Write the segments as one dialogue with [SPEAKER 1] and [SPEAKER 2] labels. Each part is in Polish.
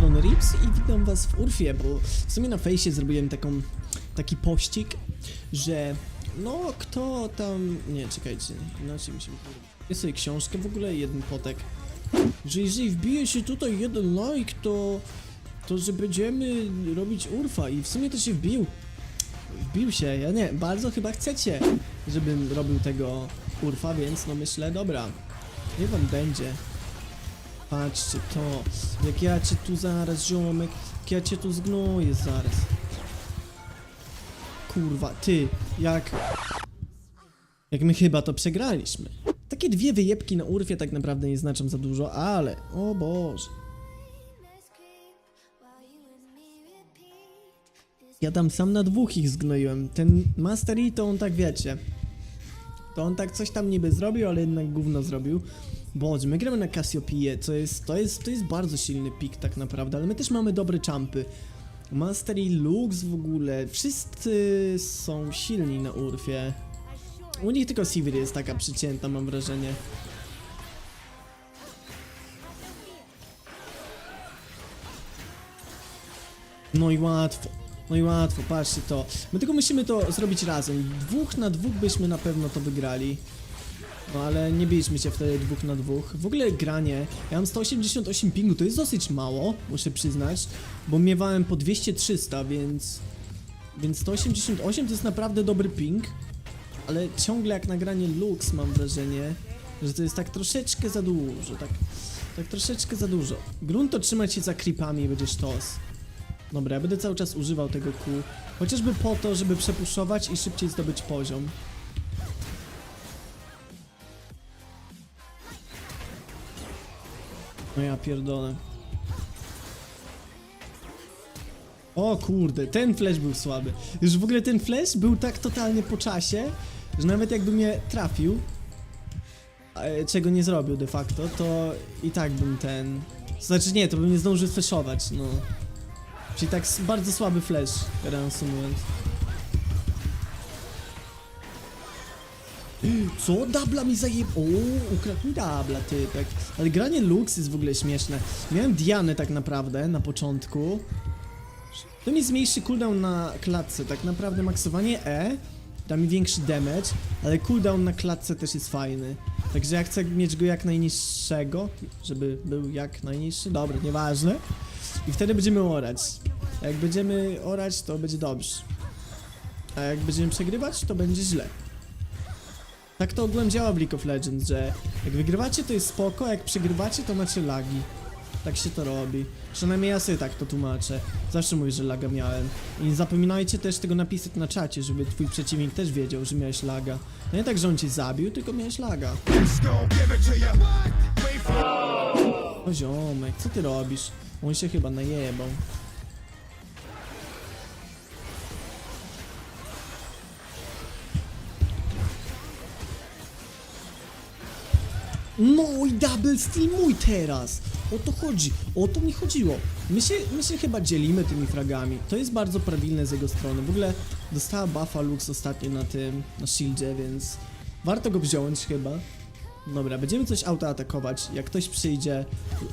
[SPEAKER 1] strony Rips i witam was w Urfie, bo w sumie na fejsie zrobiłem taką, taki pościg, że no kto tam, nie czekajcie, inaczej mi się jest sobie książkę, w ogóle jeden potek, że jeżeli wbije się tutaj jeden like, to, to że będziemy robić Urfa i w sumie to się wbił, wbił się, ja nie, bardzo chyba chcecie, żebym robił tego Urfa, więc no myślę, dobra, niech wam będzie. Patrzcie to, jak ja cię tu zaraz, ziomek, jak ja cię tu zgnoję zaraz. Kurwa, ty, jak... Jak my chyba to przegraliśmy. Takie dwie wyjebki na urfie tak naprawdę nie znaczą za dużo, ale... O Boże. Ja tam sam na dwóch ich zgnoiłem. Ten Master E to on tak wiecie. To on tak coś tam niby zrobił, ale jednak gówno zrobił. Boże, my gramy na Cassiopeie, co jest, to jest, to jest bardzo silny pik tak naprawdę, ale my też mamy dobre chumpy. Master i Lux w ogóle, wszyscy są silni na Urfie. U nich tylko Sivir jest taka przycięta, mam wrażenie. No i łatwo. No i łatwo, patrzcie to. My tylko musimy to zrobić razem. Dwóch na dwóch byśmy na pewno to wygrali. No ale nie biliśmy się wtedy dwóch na dwóch. W ogóle granie, ja mam 188 pingu, to jest dosyć mało, muszę przyznać, bo miewałem po 200-300, więc... Więc 188 to jest naprawdę dobry ping, ale ciągle jak nagranie Lux mam wrażenie, że to jest tak troszeczkę za dużo, tak... Tak troszeczkę za dużo. Grunt to trzymać się za creepami i będzie sztos. Dobra, ja będę cały czas używał tego kół, chociażby po to, żeby przepuszować i szybciej zdobyć poziom. No ja pierdolę. O kurde, ten flash był słaby. Już w ogóle ten flash był tak totalnie po czasie, że nawet jakby mnie trafił, e, czego nie zrobił de facto, to i tak bym ten... Znaczy nie, to bym nie zdążył flashować, no. Czyli tak bardzo słaby flash, reasumując. Co? Dabla mi zajeb... O, ukradł mi dabla, typek. Ale granie Lux jest w ogóle śmieszne. Miałem Dianę tak naprawdę na początku. To mi zmniejszy cooldown na klatce. Tak naprawdę maksowanie E da mi większy damage, ale cooldown na klatce też jest fajny. Także ja chcę mieć go jak najniższego, żeby był jak najniższy. Dobra, nieważne. I wtedy będziemy orać. Jak będziemy orać, to będzie dobrze. A jak będziemy przegrywać, to będzie źle. Tak to ogółem działa w League of Legends, że jak wygrywacie to jest spoko, jak przegrywacie to macie lagi. Tak się to robi. Przynajmniej ja sobie tak to tłumaczę. Zawsze mówię, że laga miałem. I nie zapominajcie też tego napisać na czacie, żeby twój przeciwnik też wiedział, że miałeś laga. No nie tak, że on cię zabił, tylko miałeś laga. O ziomek, co ty robisz? On się chyba najebał. No i double steal mój teraz! O to chodzi, o to mi chodziło. My się, my się chyba dzielimy tymi fragami. To jest bardzo prawilne z jego strony. W ogóle dostała buffa Lux ostatnio na tym, na shieldzie, więc warto go wziąć chyba. Dobra, będziemy coś autoatakować. Jak ktoś przyjdzie,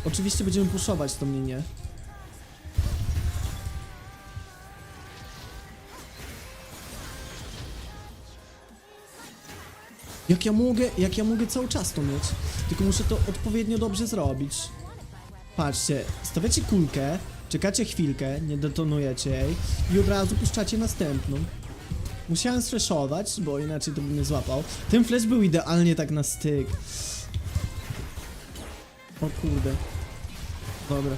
[SPEAKER 1] oczywiście będziemy puszować, to mnie nie. Jak ja mogę, jak ja mogę cały czas to mieć? Tylko muszę to odpowiednio dobrze zrobić. Patrzcie, stawiacie kulkę, czekacie chwilkę, nie detonujecie jej i od razu puszczacie następną. Musiałem sfreshować, bo inaczej to bym nie złapał. Ten flash był idealnie tak na styk. O kurde. Dobra.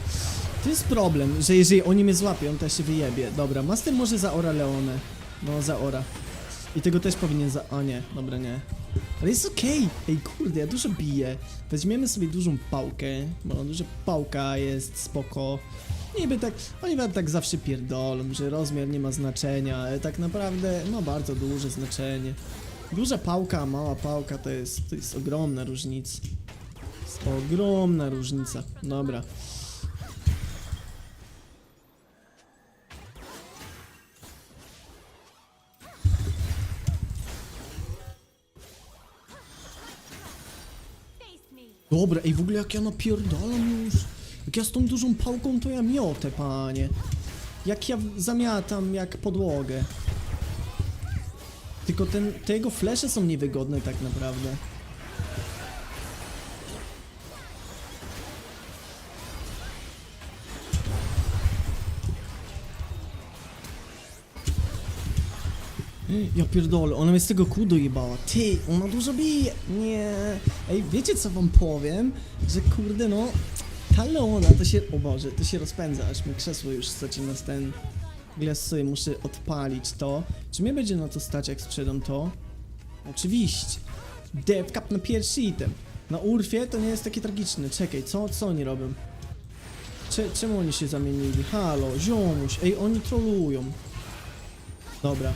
[SPEAKER 1] To jest problem, że jeżeli oni mnie złapią, to ja się wyjebie. Dobra, Master może zaora Leonę. No, zaora. I tego też powinien za... O nie, dobra, nie. Ale jest okej. Ej, kurde, ja dużo biję. Weźmiemy sobie dużą pałkę, bo duża pałka jest spoko. Niby tak, oni wam tak zawsze pierdolą, że rozmiar nie ma znaczenia, ale tak naprawdę ma bardzo duże znaczenie. Duża pałka, mała pałka to jest, to jest ogromna różnica. Jest ogromna różnica. Dobra. Dobra, ej, w ogóle jak ja napierdalam już. Jak ja z tą dużą pałką to ja miotę, panie. Jak ja zamiatam jak podłogę. Tylko ten, te jego flesze są niewygodne tak naprawdę. Ja pierdolę, ona mnie z tego kół dojebała. Ty, ona dużo bije. Nie. Ej, wiecie co wam powiem? Że kurde no, ta Leona to się, o Boże, to się rozpędza, aż mi krzesło już zaczyna z ten... Glas sobie muszę odpalić to. Czy mnie będzie na to stać, jak sprzedam to? Oczywiście. Dev cap na pierwszy item. Na Urfie to nie jest takie tragiczne. Czekaj, co, co oni robią? Cze, czemu oni się zamienili? Halo, ziomuś. Ej, oni trolują. Dobra.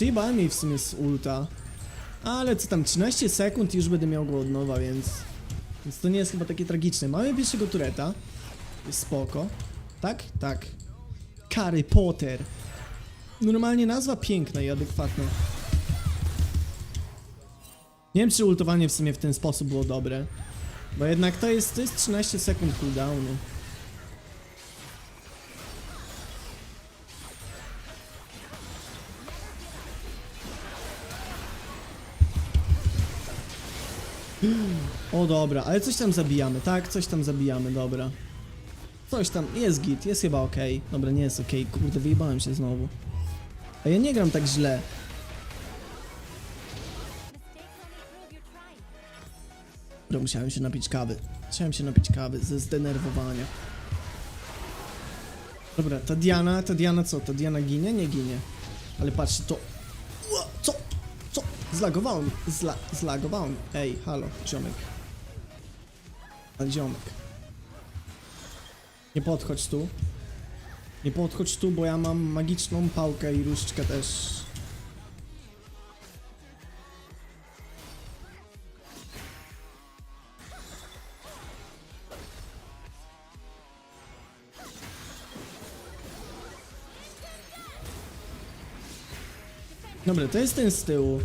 [SPEAKER 1] Przyjebałem jej w sumie z ulta. Ale co tam, 13 sekund już będę miał go od nowa, więc... Więc to nie jest chyba takie tragiczne. Mamy pierwszego tureta. Spoko. Tak? Tak. Harry Potter. Normalnie nazwa piękna i adekwatna. Nie wiem, czy ultowanie w sumie w ten sposób było dobre. Bo jednak to jest, to jest 13 sekund cooldownu. O dobra, ale coś tam zabijamy, tak? Coś tam zabijamy, dobra. Coś tam, jest git, jest chyba okej. Dobra, nie jest okej, kurde, wyjebałem się znowu. A ja nie gram tak źle. Dobra, musiałem się napić kawy. Musiałem się napić kawy ze zdenerwowania. Dobra, ta Diana, ta Diana co? Ta Diana ginie? Nie ginie. Ale patrzcie, to... Zlagowałem. Zla... Zlagowałem. Ej, halo, ziomek. Ziomek. Nie podchodź tu. Nie podchodź tu, bo ja mam magiczną pałkę i różdżkę też. Dobra, to jest ten z tyłu.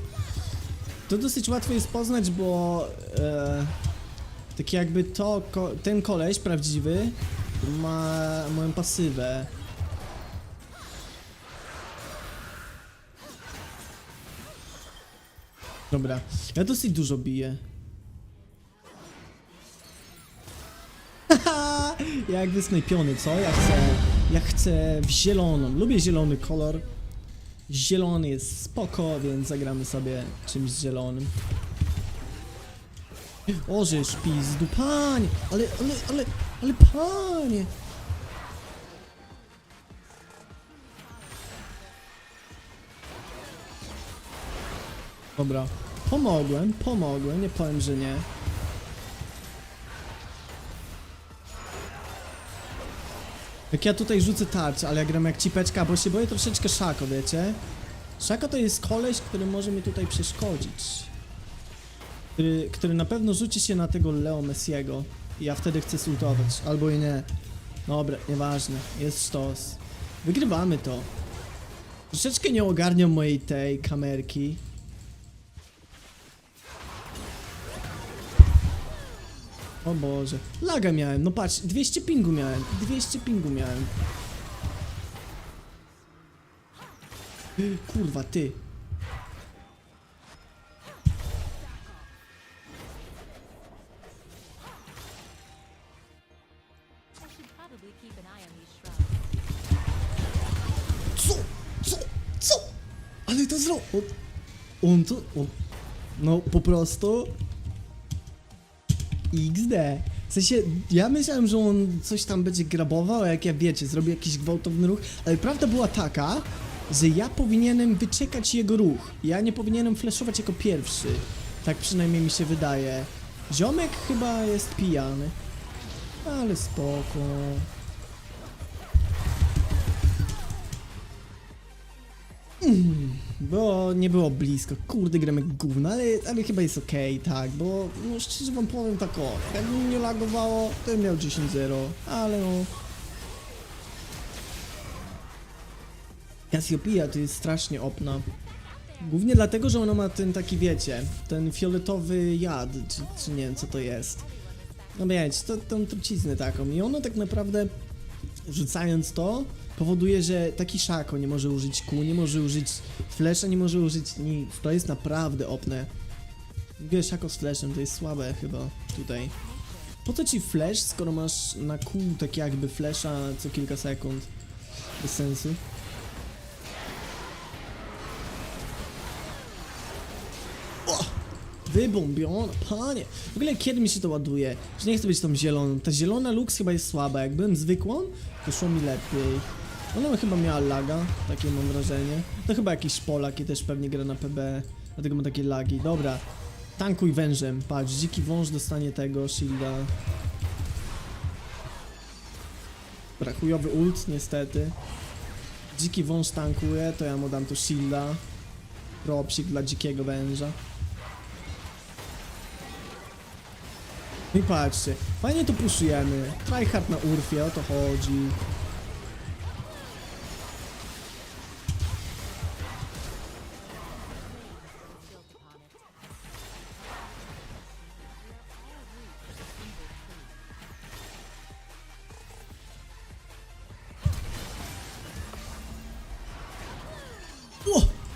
[SPEAKER 1] To dosyć łatwo jest poznać, bo e, tak jakby to, ko ten koleś prawdziwy ma moją pasywę. Dobra, ja dosyć dużo biję. Haha, Jak wysnajpiony, co? Ja chcę, ja chcę w zieloną. Lubię zielony kolor. Zielony jest spoko, więc zagramy sobie czymś zielonym. O, że pizdu, panie! Ale, ale, ale, ale panie! Dobra, pomogłem, pomogłem, nie powiem, że nie. Jak ja tutaj rzucę tarczę, ale ja gram jak cipeczka, bo się boję troszeczkę Szako, wiecie? Szako to jest koleś, który może mi tutaj przeszkodzić. Który, który na pewno rzuci się na tego Leo Messiego. I ja wtedy chcę sultować, albo i nie. Dobra, nieważne, jest sztos. Wygrywamy to. Troszeczkę nie ogarniam mojej tej kamerki. O Boże. Laga miałem, no patrz, 200 pingu miałem. 200 pingu miałem. Kurwa, ty. Co? Co? Co? Ale to zrobił. On to. On... No po prostu. XD. W sensie, ja myślałem, że on coś tam będzie grabował, jak ja wiecie, zrobi jakiś gwałtowny ruch, ale prawda była taka, że ja powinienem wyczekać jego ruch. Ja nie powinienem flashować jako pierwszy. Tak przynajmniej mi się wydaje. Ziomek chyba jest pijany. Ale spoko. Bo nie było blisko. Kurde, gramy gówno, ale, ale chyba jest okej, tak, bo no szczerze wam powiem tak o, jakby mi nie lagowało, to bym miał 10-0, ale no... Cassiopeia to jest strasznie opna. Głównie dlatego, że ona ma ten taki, wiecie, ten fioletowy jad, czy, czy nie wiem co to jest. no wiecie, to, tą truciznę taką i ona tak naprawdę rzucając to powoduje, że taki szako nie może użyć kół, nie może użyć flesza, nie może użyć nic. To jest naprawdę opne. Wiesz, szako z fleszem to jest słabe chyba tutaj. Po co ci flash, skoro masz na kół tak jakby flesza co kilka sekund? Bez sensu. Wybombiona, panie! W ogóle kiedy mi się to ładuje? Że nie chcę być tą zieloną. Ta zielona Lux chyba jest słaba. Jak byłem zwykłą, to szło mi lepiej. Ona chyba miała laga, takie mam wrażenie. To chyba jakiś Polak i też pewnie gra na PB, dlatego ma takie lagi. Dobra, tankuj wężem. Patrz, dziki wąż dostanie tego shielda. Brachujowy ult, niestety. Dziki wąż tankuje, to ja mu dam tu shielda. Propsik dla dzikiego węża. No i patrzcie, fajnie to puszujemy. Tryhard na urfie, o to chodzi.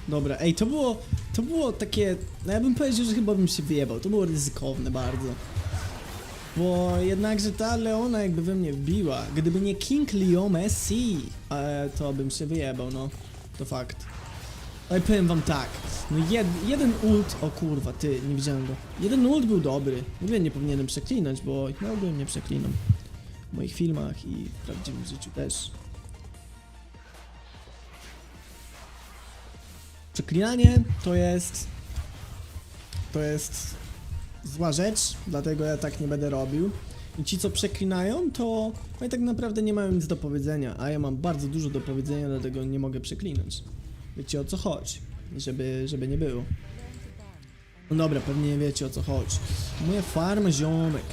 [SPEAKER 1] Dobra, ej, to było, to było takie, no ja bym powiedział, że chyba bym się wyjebał, to było ryzykowne bardzo. Bo jednakże ta Leona jakby we mnie wbiła, gdyby nie King Leo Messi, e, to bym się wyjebał, no, to fakt. Ale powiem wam tak, no jed, jeden ult, o kurwa, ty, nie widziałem go. Jeden ult był dobry, mówię, nie powinienem przeklinać, bo ja ogólnie nie przeklinam. W moich filmach i w prawdziwym życiu też. Przeklinanie to jest. To jest zła rzecz, dlatego ja tak nie będę robił. I ci, co przeklinają, to oni tak naprawdę nie mają nic do powiedzenia, a ja mam bardzo dużo do powiedzenia, dlatego nie mogę przeklinać. Wiecie o co chodzi, żeby, żeby nie było. No dobra, pewnie nie wiecie o co chodzi. Moja farma ziomek.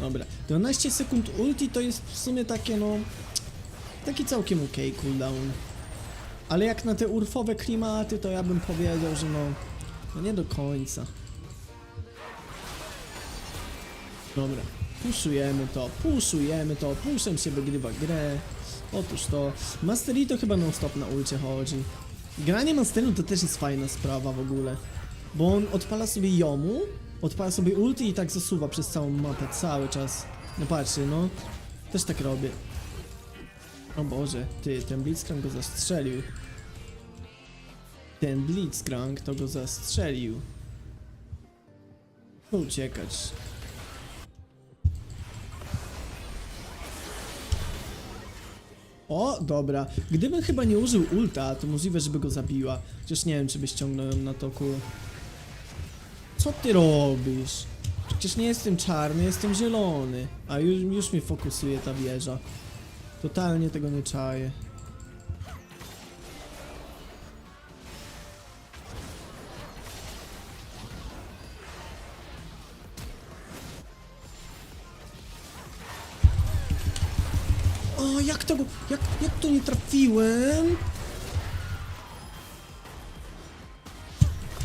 [SPEAKER 1] Dobra, 12 sekund ulti to jest w sumie takie no... Taki całkiem okej cooldown. Ale jak na te urfowe klimaty, to ja bym powiedział, że no, no nie do końca. Dobra, puszujemy to, puszujemy to, puszem się wygrywa grę. Otóż to, Mastery to chyba non stop na ulcie chodzi. Granie Masteru to też jest fajna sprawa w ogóle. Bo on odpala sobie jomu, odpala sobie ulti i tak zasuwa przez całą mapę cały czas. No patrzcie, no, też tak robię. O Boże, ty, ten Blitzcrank go zastrzelił. Ten Blitzcrank to go zastrzelił. Uciekać. O, dobra. Gdybym chyba nie użył ulta, to możliwe, żeby go zabiła. Chociaż nie wiem, czy by ściągnął ją na toku. Co ty robisz? Przecież nie jestem czarny, jestem zielony. A już, już fokusuje ta wieża. Totalnie tego nie czaję.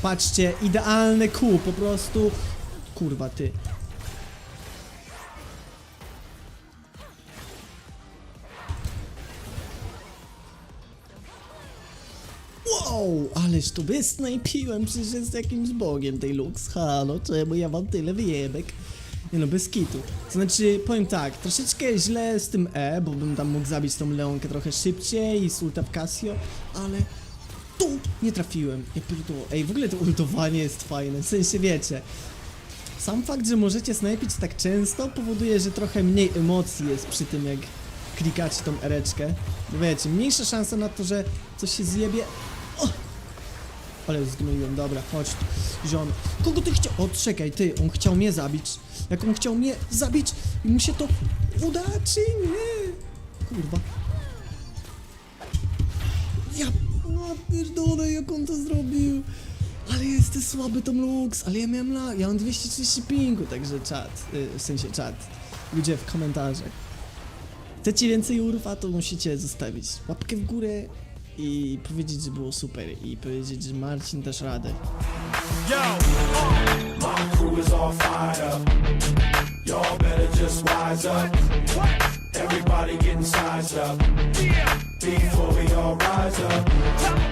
[SPEAKER 1] Patrzcie, idealne kół, po prostu. Kurwa, ty. Wow, ależ to wysnajpiłem, przecież jest jakimś bogiem tej Lux. Halo, czemu ja mam tyle wyjebek? Nie no, bez kitu. Znaczy, powiem tak, troszeczkę źle z tym E, bo bym tam mógł zabić tą Leonkę trochę szybciej i z ulta Casio, ale tu nie trafiłem. Ja pierdolę. Ej, w ogóle to ultowanie jest fajne, w sensie wiecie. Sam fakt, że możecie snajpić tak często powoduje, że trochę mniej emocji jest przy tym, jak klikacie tą ereczkę. Wiecie, mniejsza szansa na to, że coś się zjebie. Ale zgnoiłem, dobra, chodź ziom. Kogo ty chciał? O, czekaj, ty, on chciał mnie zabić. Jak on chciał mnie zabić i mu się to uda, czy nie? Kurwa. Ja, no pierdolę, jak on to zrobił. Ale jesteś słaby tą Lux, ale ja miałem la, ja mam 230 pingu, także czat, y, w sensie czat, ludzie w komentarzach. Chcecie więcej urwa, to musicie zostawić łapkę w górę i powiedzieć, że było super i powiedzieć, że Marcin dasz radę.
[SPEAKER 2] Yo, my crew is. Y'all better just eyes up. Everybody getting sized up. Before we all rise up.